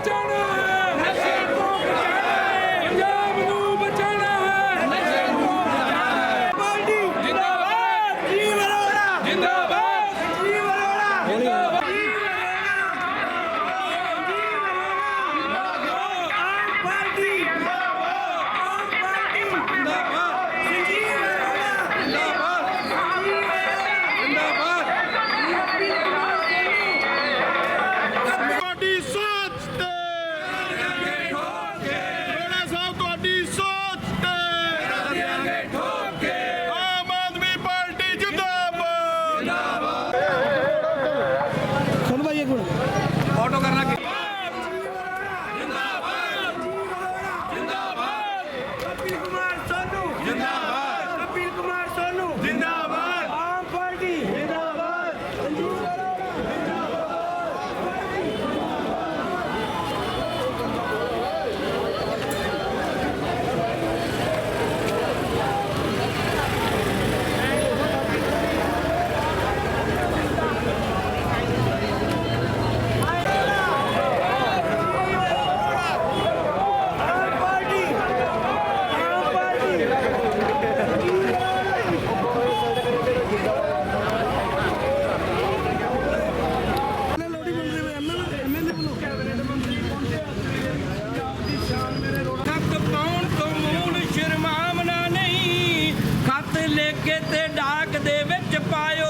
ਬਚਾਉਣਾ ਹੈ ਨਸ਼ੇ ਤੋਂ ਬਚਾਉਣਾ ਹੈ ਪੰਜਾਬ ਨੂੰ ਬਚਾਉਣਾ ਹੈ ਨਸ਼ੇ ਤੋਂ ਬਚਾਉਣਾ ਹੈ ਪਾਰਟੀ ਜਿੰਦਾਬਾਦ ਜੀ ਵਰੋੜਾ ਜਿੰਦਾਬਾਦ ਜੀ ਵਰੋੜਾ ਜਿੰਦਾਬਾਦ ਆਮ ਪਾਰਟੀ ਜਿੰਦਾਬਾਦ ਆਮ ਪਾਰਟੀ ਜਿੰਦਾਬਾਦ ਸੰਜੀਵ ਅਰੋੜਾ ਜਿੰਦਾਬਾਦ ਜਿੰਦਾਬਾਦ ਤੁਹਾਡੀ ਸੋਚ ਤੇ ਰੋੜਾ ਸਾਹਿਬ ਤੁਹਾਡੀ ਸੋਚ ਤੇ ਆਮ ਆਦਮੀ ਪਾਰਟੀ ਜਿੰਦਾਬਾਦ ਕਪਿਲ ਕੁਮਾਰ ਸੋਨੂ ਜਿੰਦਾਬਾਦ ਕਪਿਲ ਕੁਮਾਰ ਸੋਨੂ ਜਿੰਦਾਬਾਦ ਆਮ ਪਾਰਟੀ ਜਿੰਦਾਬਾਦ ਸੰਜੀਵ ਅਰੋੜਾ ਆਮ ਪਾਰਟੀ ਆਮ ਪਾਰਟੀ ਖੱਤ ਪਾਉਣ ਤੋਂ ਮੂਲ ਸ਼ਰਮਾਵਣਾ ਨਹੀਂ ਖੱਤ ਲੈ ਕੇ ਤੇ ਡਾਕ ਦੇ ਵਿੱਚ ਪਾਇਓ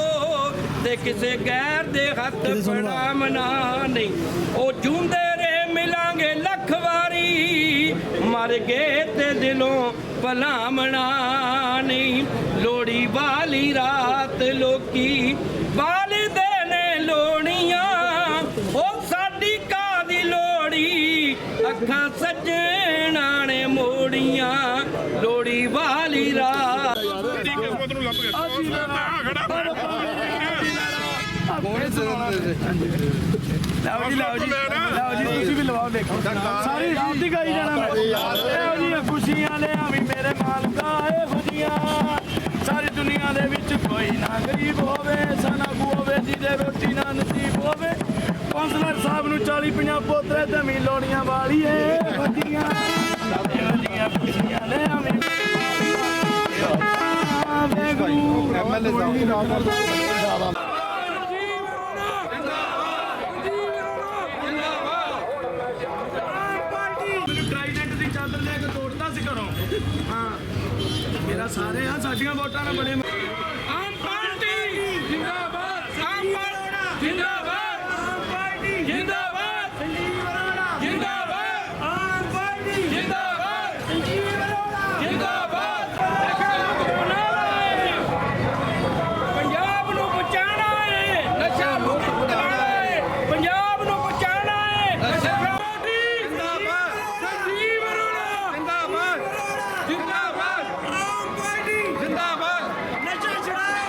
ਤੇ ਕਿਸੇ ਗੈਰ ਦੇ ਹੱਥ ਪੜਾਮਣਾ ਨਹੀਂ। ਉਹ ਜੂੰਦੇ ਰੇ ਮਿਲਾਂਗੇ ਲੱਖ ਵਾਰੀ। ਮਰ ਗਏ ਤੇ ਦਿਲੋਂ ਭਲਾਮਣਾ ਨਹੀਂ। ਲੋੜੀ ਵਾਲੀ ਰਾਤ ਲੋਕੀ ਵਾਲਦੇ ਨੇ ਲੋੜੀਆਂ ਉਹ ਸਾਡੀ ਕਾਦੀ ਲੋੜੀ ਅੱਖਾਂ ਸੱਜਣਾ ਨੇ ਮੋੜੀਆਂ। ਲੋੜੀ ਵਾਲੀ ਰਾਤ ਕਿਸਮਤ ਨੂੰ ਲੱਭ ਗਿਆ। ਆ ਖੜਾ। ਲਓ ਜੀ ਲਓ ਜੀ। ਲਓ ਜੀ ਤੁਸੀਂ ਵੀ ਲਵਾਓ ਦੇਖੋ। ਸਾਰੀ ਰਾਤ ਦੀ ਗਾਈ ਜਾਣਾ ਮੈਂ। ਇਹੋ ਜੀਆਂ ਖੁਸ਼ੀਆਂ ਲਿਆ ਵੀ ਮੇਰੇ ਮਾਲਕਾ ਇਹੋ ਜੀਆਂ ਸਾਰੀ ਦੁਨੀਆ ਦੇ ਵਿੱਚ ਕੋਈ ਨਾ ਗਰੀਬ ਹੋਵੇ ਸਨਾ ਹੋਵੇ ਜਿਹਦੇ ਰੋਟੀ ਨਾ ਨਸੀਬ ਹੋਵੇ। ਕੌਂਸਲਰ ਸਾਹਿਬ ਨੂੰ 40 50 ਪੋਤਰੇ ਤੇ ਮੀ ਲੋੜੀਆਂ ਵਾਲੀ ਇਹੋ ਜੀਆਂ ਇਹੋ ਜੀਆਂ ਖੁਸ਼ੀਆਂ ਲਿਆ ਵੀ ਮੈਨੂੰ ਆ ਸਾਡੀਆਂ ਵੋਟਾਂ ਨਾਲ ਬੜੇ ਆਮ ਪਾਰਟੀ ਜਿੰਦਾਬਾਦ ਆਮ ਪਾਰਟੀ ਜਿੰਦਾਬਾਦ ਆਮ ਪਾਰਟੀ ਜਿੰਦਾਬਾਦ ਸੰਜੀਵ ਅਰੋੜਾ ਜਿੰਦਾਬਾਦ ਆਮ ਪਾਰਟੀ ਜਿੰਦਾਬਾਦ ਸੰਜੀਵ ਅਰੋੜਾ ਜਿੰਦਾਬਾਦ ਪੰਜਾਬ ਨੂੰ ਬਚਾਉਣਾ ਹੈ ਨਸ਼ਾ ਮੁਕਤ ਬਣਾਉਣਾ ਹੈ ਪੰਜਾਬ ਨੂੰ ਬਚਾਉਣਾ ਹੈ ਨਸ਼ਾ ਪਾਰਟੀ ਜਿੰਦਾਬਾਦ ਸੰਜੀਵ ਅਰੋੜਾ ਜਿੰਦਾਬਾਦ ਜਿੰਦਾਬਾਦ ਆਮ ਪਾਰਟੀ ਜਿੰਦਾਬਾਦ ਨਸ਼ਾ ਛੁਡਾਓ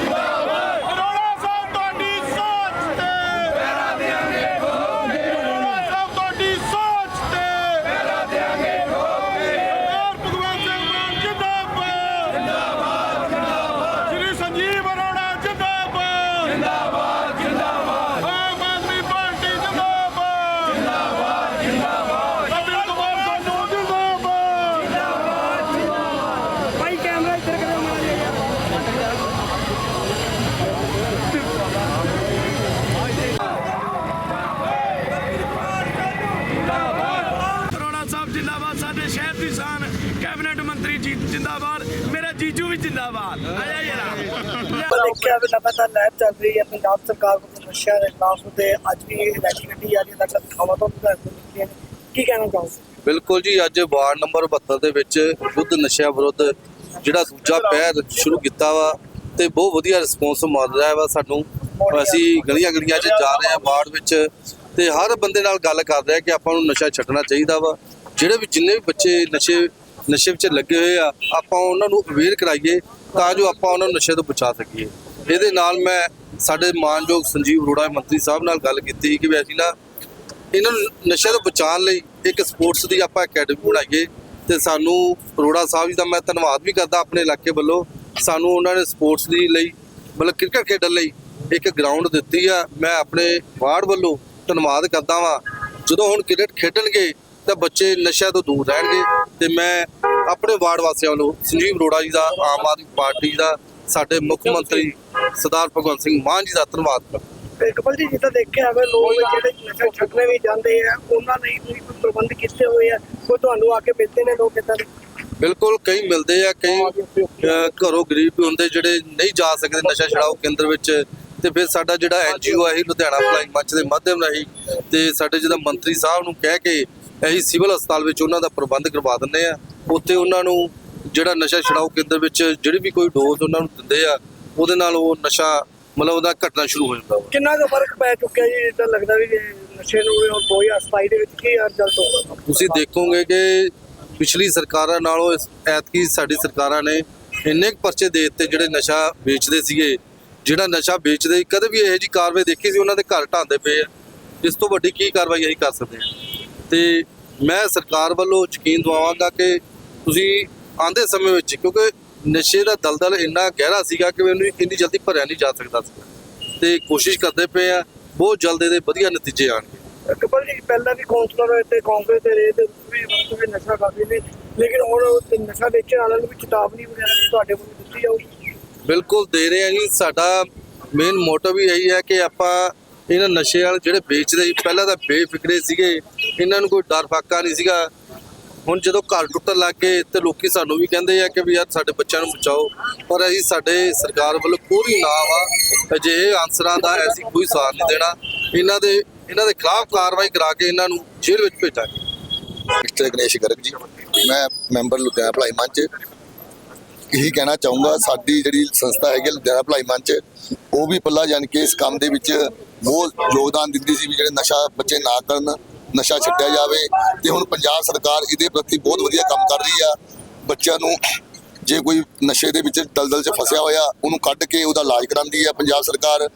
ਰੋੜਾ ਸਾਹਿਬ ਤੁਹਾਡੀ ਸੋਚ ਤੇ ਪੈਰਾ ਦੇਾਂਗੇ ਠੋਕੇ ਰੋੜਾ ਸਾਹਿਬ ਤੁਹਾਡੀ ਸੋਚ ਤੇ ਪੈਰਾ ਦੇਾਂਗੇ ਠੋਕੇ ਭਗਵਾਨ ਸਿੰਘ ਮਾਨ ਜਿੰਦਾਬਾਦ ਜਿੰਦਾਬਾਦ ਜਿੰਦਾਬਾਦ ਸ੍ਰੀ ਸੰਜੀਵ ਅਰੋੜਾ ਜਿੰਦਾਬਾਦ ਜਿੰਦਾਬਾਦ ਜਿੰਦਾਬਾਦ ਆਮ ਆਦਮੀ ਪਾਰਟੀ ਜਿੰਦਾਬਾਦ ਜਿੰਦਾਬਾਦ ਜਿੰਦਾਬਾਦ ਕਪਿਲ ਕੁਮਾਰ ਸੋਨੂ ਜਿੰਦਾਬਾਦ ਭਾਈ ਕੈਮਰਾ ਇੱਧਰ ਕਰੋ ਮਾਰਿਆ ਯਾਰ ਕਰੋੜਾ ਸਾਹਿਬ ਜਿੰਦਾਬਾਦ ਸਾਡੇ ਸ਼ਹਿਰ ਦੀ ਸ਼ਾਨ ਕੈਬਨਿਟ ਮੰਤਰੀ ਜੀ ਜਿੰਦਾਬਾਦ ਮੇਰਾ ਜੀਜੂ ਵੀ ਜਿੰਦਾਬਾਦ ਆਇਆ ਯਾਰਾ ਦੇਖਿਆ ਵੀ ਲਗਾਤਾਰ ਲਹਿਰ ਚੱਲ ਰਹੀ ਹੈ ਪੰਜਾਬ ਸਰਕਾਰ ਕੋਲ ਨਸ਼ਿਆਂ ਦੇ ਖਿਲਾਫ ਤੇ ਅੱਜ ਵੀ ਰੈਲੀ ਕੱਢੀ ਜਾ ਰਹੀ ਹੈ ਲਗਾਤਾਰ ਥਾਵਾਂ ਤੋਂ ਵੀ ਭੈਣ ਨੇ। ਕੀ ਕਹਿਣਾ ਚਾਹੋਗੇ? ਬਿਲਕੁਲ ਜੀ ਅੱਜ ਵਾਰਡ ਨੰਬਰ 72 ਦੇ ਵਿੱਚ ਯੁੱਧ ਨਸ਼ਿਆਂ ਵਿਰੁੱਧ ਜਿਹੜਾ ਦੂਜਾ ਪਹਿਰ ਸ਼ੁਰੂ ਕੀਤਾ ਵਾ ਤੇ ਬਹੁਤ ਵਧੀਆ ਰਿਸਪੌਂਸ ਮਿਲ ਰਿਹਾ ਵਾ ਸਾਨੂੰ। ਅਸੀਂ ਗਲੀਆਂ ਗਲੀਆਂ 'ਚ ਜਾ ਰਹੇ ਹਾਂ ਵਾਰਡ ਵਿੱਚ ਤੇ ਹਰ ਬੰਦੇ ਨਾਲ ਗੱਲ ਕਰ ਰਹੇ ਆ ਕਿ ਆਪਾਂ ਨੂੰ ਨਸ਼ਾ ਛੱਡਣਾ ਚਾਹੀਦਾ ਵਾ। ਜਿਹੜੇ ਵੀ ਜਿੰਨੇ ਵੀ ਬੱਚੇ ਨਸ਼ੇ ਨਸ਼ੇ ਵਿੱਚ ਲੱਗੇ ਹੋਏ ਆ ਆਪਾਂ ਉਹਨਾਂ ਨੂੰ ਅਵੇਅਰ ਕਰਾਈਏ ਤਾਂ ਜੋ ਆਪਾਂ ਉਹਨਾਂ ਨੂੰ ਨਸ਼ੇ ਤੋਂ ਬਚਾ ਸਕੀਏ। ਇਹਦੇ ਨਾਲ ਮੈਂ ਸਾਡੇ ਮਾਨਯੋਗ ਸੰਜੀਵ ਅਰੋੜਾ ਮੰਤਰੀ ਸਾਹਿਬ ਨਾਲ ਗੱਲ ਕੀਤੀ ਕਿ ਵੀ ਅਸੀਂ ਨਾ ਇਹਨਾਂ ਨੂੰ ਨਸ਼ੇ ਤੋਂ ਬਚਾਉਣ ਲਈ ਇੱਕ ਸਪੋਰਟਸ ਦੀ ਆਪਾਂ ਅਕੈਡਮੀ ਬਣਾਈਏ ਤੇ ਸਾਨੂੰ ਅਰੋੜਾ ਸਾਹਿਬ ਜੀ ਦਾ ਮੈਂ ਧੰਨਵਾਦ ਵੀ ਕਰਦਾ ਆਪਣੇ ਇਲਾਕੇ ਵੱਲੋਂ। ਸਾਨੂੰ ਉਹਨਾਂ ਨੇ ਸਪੋਰਟਸ ਦੀ ਲਈ, ਮਤਲਬ ਕ੍ਰਿਕਟ ਖੇਡਣ ਲਈ ਇੱਕ ਗਰਾਊਂਡ ਦਿੱਤੀ ਆ। ਮੈਂ ਆਪਣੇ ਵਾਰਡ ਵੱਲੋਂ ਧੰਨਵਾਦ ਕਰਦਾ ਵਾਂ। ਜਦੋਂ ਹੁਣ ਕ੍ਰਿਕਟ ਖੇਡਣਗੇ ਤਾਂ ਬੱਚੇ ਨਸ਼ਿਆਂ ਤੋਂ ਦੂਰ ਰਹਿਣਗੇ ਤੇ ਮੈਂ ਆਪਣੇ ਵਾਰਡ ਵਾਸੀਆਂ ਵੱਲੋਂ ਸੰਜੀਵ ਅਰੋੜਾ ਜੀ ਦਾ ਆਮ ਆਦਮੀ ਪਾਰਟੀ ਦਾ ਸਾਡੇ ਮੁੱਖ ਮੰਤਰੀ ਸਰਦਾਰ ਭਗਵੰਤ ਸਿੰਘ ਮਾਨ ਜੀ ਦਾ ਧੰਨਵਾਦ। ਕਰਦਾ ਕਪਲ ਜੀ ਜਿੱਦਾਂ ਦੇਖਿਆ ਹੋਵੇ ਲੋਕ ਜਿਹੜੇ ਨਸ਼ਾ ਛੱਡਣੇ ਵੀ ਜਾਂਦੇ ਆ ਉਹਨਾਂ ਲਈ ਤੁਸੀਂ ਕੋਈ ਪ੍ਰਬੰਧ ਕੀਤੇ ਹੋਏ ਆ? ਕੋਈ ਤੁਹਾਨੂੰ ਆ ਕੇ ਮਿਲਦੇ ਨੇ ਲੋਕ ਇਦਾਂ ਬਿਲਕੁਲ ਕਈ ਮਿਲਦੇ ਆ ਕਈ ਘਰੋਂ ਗਰੀਬ ਵੀ ਹੁੰਦੇ ਜਿਹੜੇ ਨਹੀਂ ਜਾ ਸਕਦੇ ਨਸ਼ਾ ਛਡਾਓ ਕੇਂਦਰ ਵਿੱਚ। ਤੇ ਫਿਰ ਸਾਡਾ ਜਿਹੜਾ ਐਨਜੀਓ ਹੈ ਲੁਧਿਆਣਾ ਭਲਾਈ ਮੰਚ ਦੇ ਮਾਧਿਅਮ ਰਾਹੀਂ ਤੇ ਸਾਡੇ ਜਿਹੜਾ ਮੰਤਰੀ ਸਾਹਿਬ ਨੂੰ ਕਹਿ ਕੇ ਅਸੀਂ ਸਿਵਲ ਹਸਪਤਾਲ ਵਿੱਚ ਉਹਨਾਂ ਦਾ ਪ੍ਰਬੰਧ ਕਰਵਾ ਦਿੰਦੇ ਆ। ਉੱਥੇ ਉਹਨਾਂ ਨੂੰ ਜਿਹੜਾ ਨਸ਼ਾ ਛਡਾਓ ਕੇਂਦਰ ਵਿੱਚ ਜਿਹੜੀ ਵੀ ਕੋਈ ਡੋਜ਼ ਉਹਨਾਂ ਨੂੰ ਦਿੰਦੇ ਆ ਉਹਦੇ ਨਾਲ ਉਹ ਨਸ਼ਾ ਮਤਲਬ ਉਹਦਾ ਘਟਣਾ ਸ਼ੁਰੂ ਹੋ ਜਾਂਦਾ ਵਾ। ਕਿੰਨਾ ਕੁ ਫ਼ਰਕ ਪੈ ਚੁੱਕਿਆ ਜੀ? ਇਦਾਂ ਲੱਗਦਾ ਵੀ ਨਸ਼ੇ ਨੂੰ ਹੁਣ 2027 ਦੇ ਵਿੱਚ ਕੀ ਰਿਜ਼ਲਟ ਹੋਊਗਾ? ਤੁਸੀਂ ਦੇਖੋਗੇ ਕਿ ਪਿਛਲੀ ਸਰਕਾਰਾਂ ਨਾਲੋਂ ਇਸ ਐਤਕੀ ਸਾਡੀ ਸਰਕਾਰਾਂ ਨੇ ਇੰਨੇ ਪਰਚੇ ਦੇ ਦਿੱਤੇ ਜਿਹੜੇ ਨਸ਼ਾ ਵੇਚਦੇ ਸੀਗੇ। ਜਿਹੜਾ ਨਸ਼ਾ ਵੇਚਦੇ ਕਦੇ ਵੀ ਇਹੋ ਜੀ ਕਾਰਵਾਈ ਦੇਖੀ ਸੀ ਉਹਨਾਂ ਦੇ ਘਰ ਢਾਂਦੇ ਪਏ ਆ। ਇਸ ਤੋਂ ਵੱਡੀ ਕੀ ਕਾਰਵਾਈ ਅਸੀਂ ਕਰ ਸਕਦੇ ਹਾਂ? ਤੇ ਮੈਂ ਸਰਕਾਰ ਵੱਲੋਂ ਯਕੀਨ ਦਿਵਾਵਾਂਗਾ ਕਿ ਤੁਸੀਂ ਆਂਦੇ ਸਮੇਂ ਵਿੱਚ ਕਿਉਂਕਿ ਨਸ਼ੇ ਦਾ ਦਲਦਲ ਇੰਨਾ ਗਹਿਰਾ ਸੀਗਾ ਕਿ ਮੈਨੂੰ ਇੰਨੀ ਜਲਦੀ ਭਰਿਆ ਨਹੀਂ ਜਾ ਸਕਦਾ ਸੀ। ਤੇ ਕੋਸ਼ਿਸ਼ ਕਰਦੇ ਪਏ ਆ ਬਹੁਤ ਜਲਦ ਇਹਦੇ ਵਧੀਆ ਨਤੀਜੇ ਆਣਗੇ ਕਪਲ ਜੀ ਪਹਿਲਾਂ ਵੀ ਕਾਉਂਸਲਰ ਹੋਏ ਤੇ ਕਾਂਗਰਸ ਦੇ ਰਹੇ ਤੇ ਵੀ ਤੁਸੀਂ ਨਸ਼ਾ ਕਰਦੇ ਨੇ ਲੇਕਿਨ ਹੁਣ ਨਸ਼ਾ ਵੇਚਣ ਵਾਲਿਆਂ ਨੂੰ ਵੀ ਚੇਤਾਵਨੀ ਵਗੈਰਾ ਵੀ ਤੁਹਾਡੇ ਵੱਲੋਂ ਦਿੱਤੀ ਜਾਊਗੀ। ਬਿਲਕੁਲ ਦੇ ਰਹੇ ਹਾਂ ਜੀ ਸਾਡਾ ਮੇਨ ਮੋਟਿਵ ਹੀ ਇਹੀ ਹੈ ਕਿ ਆਪਾਂ ਇਹਨਾਂ ਨਸ਼ੇ ਵਾਲੇ ਜਿਹੜੇ ਵੇਚਦੇ ਸੀ ਪਹਿਲਾਂ ਤਾਂ ਬੇਫਿਕਰੇ ਸੀਗੇ ਇਹਨਾਂ ਨੂੰ ਕੋਈ ਡਰ ਫਾਕਾ ਨਹੀਂ ਸੀਗਾ। ਹੁਣ ਜਦੋਂ ਘਰ ਟੁੱਟਣ ਲੱਗ ਗਏ ਤੇ ਲੋਕੀ ਸਾਨੂੰ ਵੀ ਕਹਿੰਦੇ ਆ ਕਿ ਵੀ ਯਾਰ ਸਾਡੇ ਬੱਚਿਆਂ ਨੂੰ ਬਚਾਓ, ਪਰ ਅਸੀਂ ਸਾਡੇ ਸਰਕਾਰ ਵੱਲੋਂ ਕੋਈ ਨਾ ਵਾ ਅਜਿਹੇ ਆਨਸਰਾਂ ਦਾ ਐਸੀ ਕੋਈ ਸਾਥ ਨਹੀਂ ਦੇਣਾ। ਇਹਨਾਂ ਦੇ ਇਹਨਾਂ ਦੇ ਖਿਲਾਫ ਕਾਰਵਾਈ ਕਰਾ ਕੇ ਇਹਨਾਂ ਨੂੰ ਜੇਲ੍ਹ ਵਿੱਚ ਭੇਜਾਂਗੇ। ਮਿਸਟਰ ਗਣੇਸ਼ ਗਰਗ ਜੀ, ਮੈਂ ਮੈਂਬਰ ਲੁਧਿਆਣਾ ਭਲਾਈ ਮੰਚ। ਇਹੀ ਕਹਿਣਾ ਚਾਹੂੰਗਾ, ਸਾਡੀ ਜਿਹੜੀ ਸੰਸਥਾ ਹੈਗੀ ਲੁਧਿਆਣਾ ਭਲਾਈ ਮੰਚ, ਉਹ ਵੀ ਪੱਲਾ ਜਾਣ ਕੇ ਇਸ ਕੰਮ ਦੇ ਵਿੱਚ ਬਹੁਤ ਯੋਗਦਾਨ ਦਿੰਦੀ ਸੀ ਵੀ ਜਿਹੜੇ ਨਸ਼ਾ ਬੱਚੇ ਨਾ ਕਰਨ। ਨਸ਼ਾ ਛੱਡਿਆ ਜਾਵੇ ਤੇ ਹੁਣ ਪੰਜਾਬ ਸਰਕਾਰ ਇਹਦੇ ਪ੍ਰਤੀ ਬਹੁਤ ਵਧੀਆ ਕੰਮ ਕਰ ਰਹੀ ਆ। ਬੱਚਿਆਂ ਨੂੰ ਜੇ ਕੋਈ ਨਸ਼ੇ ਦੇ ਵਿੱਚ ਦਲਦਲ 'ਚ ਫਸਿਆ ਹੋਇਆ, ਉਹਨੂੰ ਕੱਢ ਕੇ ਉਹਦਾ ਇਲਾਜ ਕਰਾਉਂਦੀ ਆ ਪੰਜਾਬ ਸਰਕਾਰ।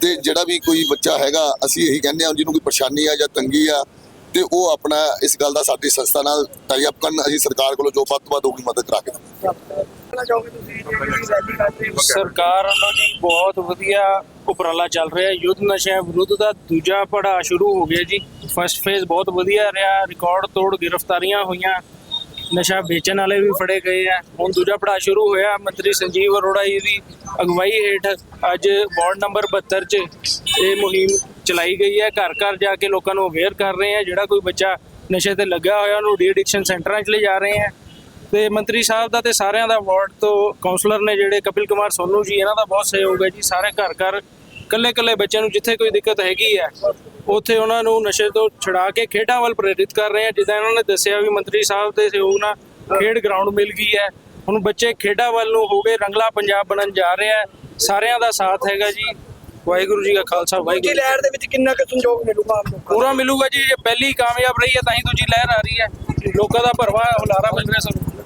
ਤੇ ਜਿਹੜਾ ਵੀ ਕੋਈ ਬੱਚਾ ਹੈਗਾ, ਅਸੀਂ ਇਹੀ ਕਹਿੰਦੇ ਹਾਂ, ਜਿਹਨੂੰ ਕੋਈ ਪਰੇਸ਼ਾਨੀ ਆ ਜਾਂ ਤੰਗੀ ਆ ਤੇ ਉਹ ਆਪਣਾ ਇਸ ਗੱਲ ਦਾ ਸਾਡੀ ਸੰਸਥਾ ਨਾਲ ਟਾਈ ਅਪ ਕਰਨ ਅਸੀਂ ਸਰਕਾਰ ਕੋਲੋਂ ਜੋ ਵੱਧ ਤੋਂ ਵੱਧ ਹੋਊਗੀ ਮਦਦ ਕਰਾ ਕੇ ਸਰਕਾਰ ਵੱਲੋਂ ਜੀ ਬਹੁਤ ਵਧੀਆ ਉਪਰਾਲਾ ਚੱਲ ਰਿਹਾ ਹੈ। ਯੁੱਧ ਨਸ਼ਿਆਂ ਵਿਰੁੱਧ ਦਾ ਦੂਜਾ ਪੜਾਅ ਸ਼ੁਰੂ ਹੋ ਗਿਆ ਜੀ। ਫਸਟ ਫੇਜ਼ ਬਹੁਤ ਵਧੀਆ ਰਿਹਾ। ਰਿਕਾਰਡ ਤੋੜ ਗ੍ਰਿਫਤਾਰੀਆਂ ਹੋਈਆਂ। ਨਸ਼ਾ ਵੇਚਣ ਵਾਲੇ ਵੀ ਫੜੇ ਗਏ ਆ। ਹੁਣ ਦੂਜਾ ਪੜਾਅ ਸ਼ੁਰੂ ਹੋਇਆ। ਮੰਤਰੀ ਸੰਜੀਵ ਅਰੋੜਾ ਜੀ ਦੀ ਅਗਵਾਈ ਹੇਠ ਅੱਜ ਵਾਰਡ ਨੰਬਰ 72 ਚ ਇਹ ਮੁਹਿੰਮ ਚਲਾਈ ਗਈ ਹੈ, ਘਰ ਘਰ ਜਾ ਕੇ ਲੋਕਾਂ ਨੂੰ ਅਵੇਅਰ ਕਰ ਰਹੇ ਆ ਜਿਹੜਾ ਕੋਈ ਬੱਚਾ ਨਸ਼ੇ ਤੇ ਲੱਗਾ ਹੋਇਆ, ਉਹਨੂੰ ਡੀ ਐਡਿਕਸ਼ਨ ਸੈਂਟਰਾਂ 'ਚ ਲੈ ਜਾ ਰਹੇ ਆ ਤੇ ਮੰਤਰੀ ਸਾਹਿਬ ਦਾ ਤੇ ਸਾਰਿਆਂ ਦਾ ਵਾਰਡ ਤੋਂ ਕਾਉਂਸਲਰ ਨੇ ਜਿਹੜੇ ਕਪਿਲ ਕੁਮਾਰ ਸੋਨੂ ਜੀ, ਇਹਨਾਂ ਦਾ ਬਹੁਤ ਸਹਿਯੋਗ ਹੈ ਜੀ, ਸਾਰੇ ਘਰ ਘਰ ਕੱਲੇ ਕੱਲੇ ਬੱਚਿਆਂ ਨੂੰ ਜਿੱਥੇ ਕੋਈ ਦਿੱਕਤ ਹੈਗੀ ਹੈ, ਉੱਥੇ ਉਹਨਾਂ ਨੂੰ ਨਸ਼ੇ ਤੋਂ ਛੁਡਾ ਕੇ ਖੇਡਾਂ ਵੱਲ ਪ੍ਰੇਰਿਤ ਕਰ ਰਹੇ ਆ ਜਿੱਦਾਂ ਇਹਨਾਂ ਨੇ ਦੱਸਿਆ ਵੀ ਮੰਤਰੀ ਸਾਹਿਬ ਦੇ ਸਹਿਯੋਗ ਨਾਲ ਖੇਡ ਗਰਾਊਂਡ ਮਿਲ ਗਈ ਹੈ। ਹੁਣ ਬੱਚੇ ਖੇਡਾਂ ਵੱਲ ਨੂੰ ਹੋ ਗਏ ਰੰਗਲਾ ਪੰਜਾਬ ਬਣਨ ਜਾ ਰਿਹਾ ਹੈ। ਸਾਰਿਆਂ ਦਾ ਸਾਥ ਹੈਗਾ ਜੀ। ਵਾਹਿਗੁਰੂ ਜੀ ਕਾ ਖਾਲਸਾ ਦੂਜੀ ਵਾਹਿਗੁਰੂ ਲਹਿਰ ਦੇ ਵਿੱਚ ਕਿੰਨਾ ਕੁ ਸੰਯੋਗ ਮਿਲੂਗਾ ਲੋਕਾਂ ਨੂੰ? ਪੂਰਾ ਮਿਲੂਗਾ ਜੀ ਇਹ ਪਹਿਲੀ ਕਾਮਯਾਬ ਰਹੀ ਹੈ ਤਾਂ ਹੀ ਦੂਜੀ ਲਹਿਰ ਆ ਰਹੀ ਹੈ। ਲੋਕਾਂ ਦਾ ਭਰਵਾ ਹੁਲਾਰਾ ਮਿਲ ਰਿਹਾ ਸਾਨੂੰ।